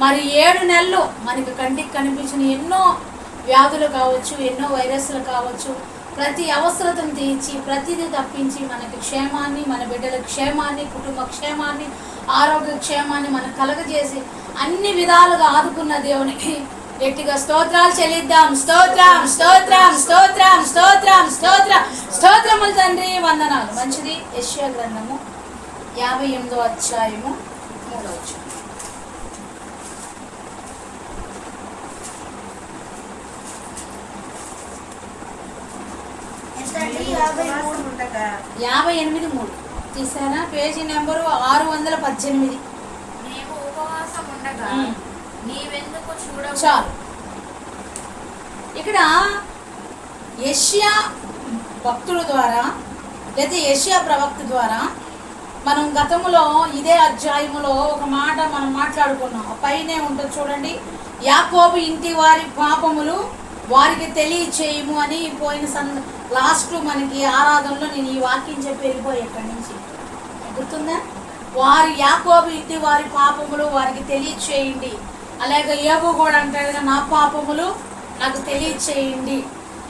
మరి ఏడు నెలలు మనకి కంటికి కనిపించిన ఎన్నో వ్యాధులు కావచ్చు ఎన్నో వైరస్లు కావచ్చు ప్రతి అవసరతను తీర్చి ప్రతిదీ తప్పించి మనకి క్షేమాన్ని మన బిడ్డల క్షేమాన్ని కుటుంబ క్షేమాన్ని ఆరోగ్య క్షేమాన్ని మనకు కలగజేసి అన్ని విధాలుగా ఆదుకున్న దేవునికి గట్టిగా స్తోత్రాలు చెల్లిద్దాం. స్తోత్రం స్తోత్రం స్తోత్రం స్తోత్రం స్తోత్ర స్తోత్రములు తండ్రి వందనాలు. మంచిది. యశ్యా గ్రంథము యాభై ఎనిమిదో అధ్యాయము మూడో యాభై ఎనిమిది మూడు. తీసారా పేజీ నెంబరు ఆరు వందల పద్దెనిమిది. చాలు. ఇక్కడ యష్యా భక్తుల ద్వారా లేదా యష్యా ప్రవక్త ద్వారా మనం గతంలో ఇదే అధ్యాయములో ఒక మాట మనం మాట్లాడుకున్నాం. పైనే ఉంటుంది చూడండి. యాకోబు ఇంటి వారి పాపములు వారికి తెలియచేయము అని పోయిన సంద లాస్ట్ మనకి ఆరాధనలో నేను ఈ వాక్యం చెప్పి వెళ్ళిపోయి ఎక్కడి నుంచి? గుర్తుందా? వారి యాకోబు ఇది వారి పాపములు వారికి తెలియచేయండి. అలాగే ఏవో కూడా అంటాడు కదా, నా పాపములు నాకు తెలియచేయండి.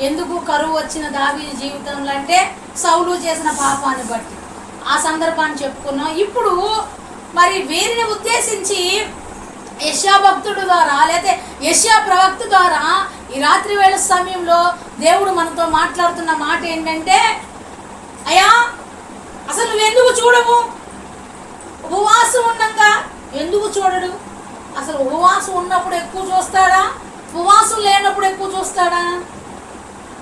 ఎందుకు కరువు వచ్చిన దావి జీవితంలో అంటే సౌలు చేసిన పాపాన్ని బట్టి. ఆ సందర్భాన్ని చెప్పుకున్నాం. ఇప్పుడు మరి వీరిని ఉద్దేశించి యశా భక్తుడు ద్వారా లేకపోతే యశా ప్రవక్త ద్వారా ఈ రాత్రి వేళ సమయంలో దేవుడు మనతో మాట్లాడుతున్న మాట ఏంటంటే అయ్యా అసలు నువ్వెందుకు చూడవు? ఉపవాసం ఉండగా. ఎందుకు చూడడు? అసలు ఉపవాసం ఉన్నప్పుడు ఎక్కువ చూస్తాడా? ఉపవాసం లేనప్పుడు ఎక్కువ చూస్తాడా?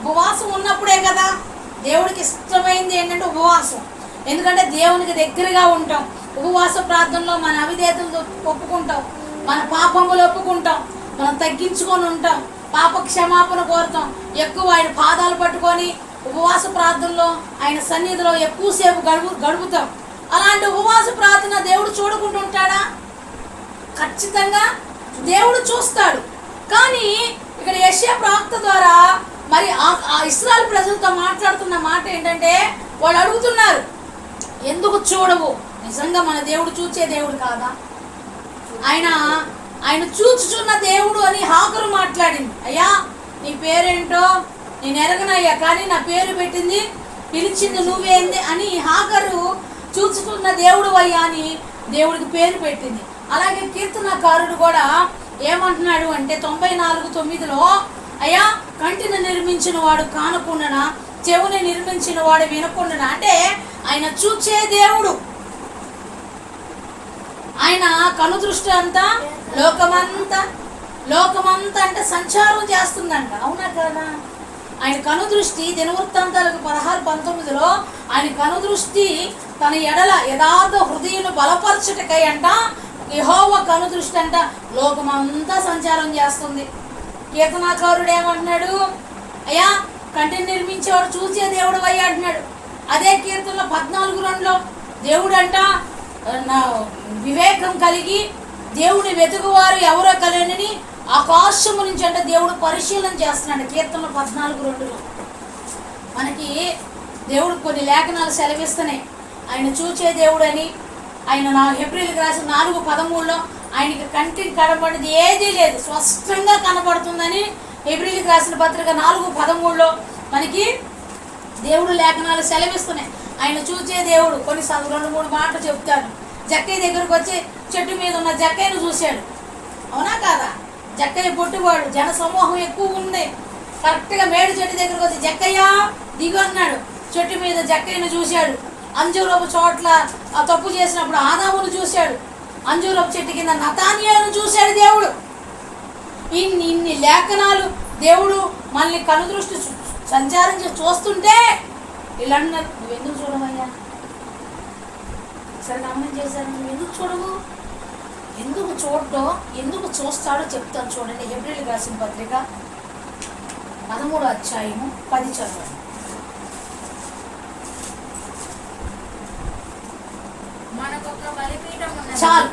ఉపవాసం ఉన్నప్పుడే కదా. దేవుడికి ఇష్టమైంది ఏంటంటే ఉపవాసం. ఎందుకంటే దేవునికి దగ్గరగా ఉంటాం. ఉపవాస ప్రార్థనలో మన అవిధేతలు ఒప్పుకుంటాం. మన పాపములు ఒప్పుకుంటాం. మనం తగ్గించుకొని ఉంటాం. పాప క్షమాపణ కోరుతాం. ఎక్కువ ఆయన పాదాలు పట్టుకొని ఉపవాస ప్రార్థనలో ఆయన సన్నిధిలో ఎక్కువసేపు గడుపు గడుపుతాం. అలాంటి ఉపవాస ప్రార్థన దేవుడు చూడకుంటుంటాడా? ఖచ్చితంగా దేవుడు చూస్తాడు. కానీ ఇక్కడ యశ్యా ప్రాప్త ద్వారా మరి ఆ- ఆ ఇస్రాయల్ ప్రజలతో మాట్లాడుతున్న మాట ఏంటంటే వాళ్ళు అడుగుతున్నారు ఎందుకు చూడవు? నిజంగా మన దేవుడు చూచే దేవుడు కాదా? ఆయన ఆయన చూచుచున్న దేవుడు అని హాకరు మాట్లాడింది. అయ్యా నీ పేరేంటో? నేను ఎరగనయ్యా కానీ నా పేరు పెట్టింది పిలిచింది నువ్వేంది? అని హాకరు చూచుతున్న దేవుడు అయ్యా అని దేవుడికి పేరు పెట్టింది. అలాగే కీర్తనకారుడు కూడా ఏమంటున్నాడు అంటే తొంభై నాలుగు తొమ్మిదిలో అయ్యా కంటిని నిర్మించిన వాడు కానకుండా చెవుని నిర్మించిన వాడు వినకుండా అంటే ఆయన చూచే దేవుడు. ఆయన కనుదృష్టి అంతా లోకమంతా లోకమంతా అంటే సంచారం చేస్తుందంట. అవునా కదా ఆయన కనుదృష్టి దినవృత్తాంతాలకు పదహారు పంతొమ్మిదిలో ఆయన కనుదృష్టి తన ఎడల యథార్థ హృదయం బలపరచుటకై అంట యహోవ కనుదృష్టి అంట లోకమంతా సంచారం చేస్తుంది. కీర్తనాకారుడు ఏమంటున్నాడు అయ్యా కంటిని నిర్మించేవాడు చూసే దేవుడు అయ్యా అంటున్నాడు. అదే కీర్తనలో పద్నాలుగు రెండులో దేవుడు నా వివేకం కలిగి దేవుని వెతుకువారు ఎవరో కలనని ఆకాశము నుంచి అంటే దేవుడు పరిశీలన చేస్తున్నాడు. కీర్తనలు పద్నాలుగు రెండులో. మనకి దేవుడు కొన్ని లేఖనాలు సెలవిస్తున్నాయి. ఆయన చూచే దేవుడు అని ఆయన నా ఏప్రిల్కి రాసిన నాలుగు పదమూడులో ఆయనకి కంటికి కనబడింది ఏదీ లేదు. స్పష్టంగా కనబడుతుందని ఏప్రిల్కి రాసిన పత్రిక నాలుగు పదమూడులో మనకి దేవుడు లేఖనాలు సెలవిస్తున్నాయి. ఆయన చూచే దేవుడు. కొన్ని రెండు మూడు మాటలు చెప్తాడు. జక్కయ్య దగ్గరకు వచ్చి చెట్టు మీద ఉన్న జక్కయ్యను చూశాడు. అవునా కాదా? జక్కయ్య పొట్టువాడు. జన సమూహం ఎక్కువ ఉంది. కరెక్ట్గా మేడు చెట్టు దగ్గరకు వచ్చి జక్కయ్య దిగు అన్నాడు. చెట్టు మీద జక్కయ్యను చూశాడు. అంజూరపు చోట్ల ఆ తప్పు చేసినప్పుడు ఆదామును చూశాడు. అంజూరపు చెట్టు కింద నతానియాను చూశాడు దేవుడు. ఇన్ని ఇన్ని లేఖనాలు దేవుడు మనల్ని కనుదృష్టి సంచారం చూస్తుంటే ఇలా అన్నారు నువ్వు ఎందుకు చూడవయ్యా? సరే గమనం చేశాను నువ్వు ఎందుకు చూడవు? ఎందుకు చూడటో ఎందుకు చూస్తాడో చెప్తాను చూడండి. ఏప్రిల్ రాసిన పత్రిక పదమూడు అధ్యాయము పది చదవండి. మనకొక బలిపీఠం చాలు.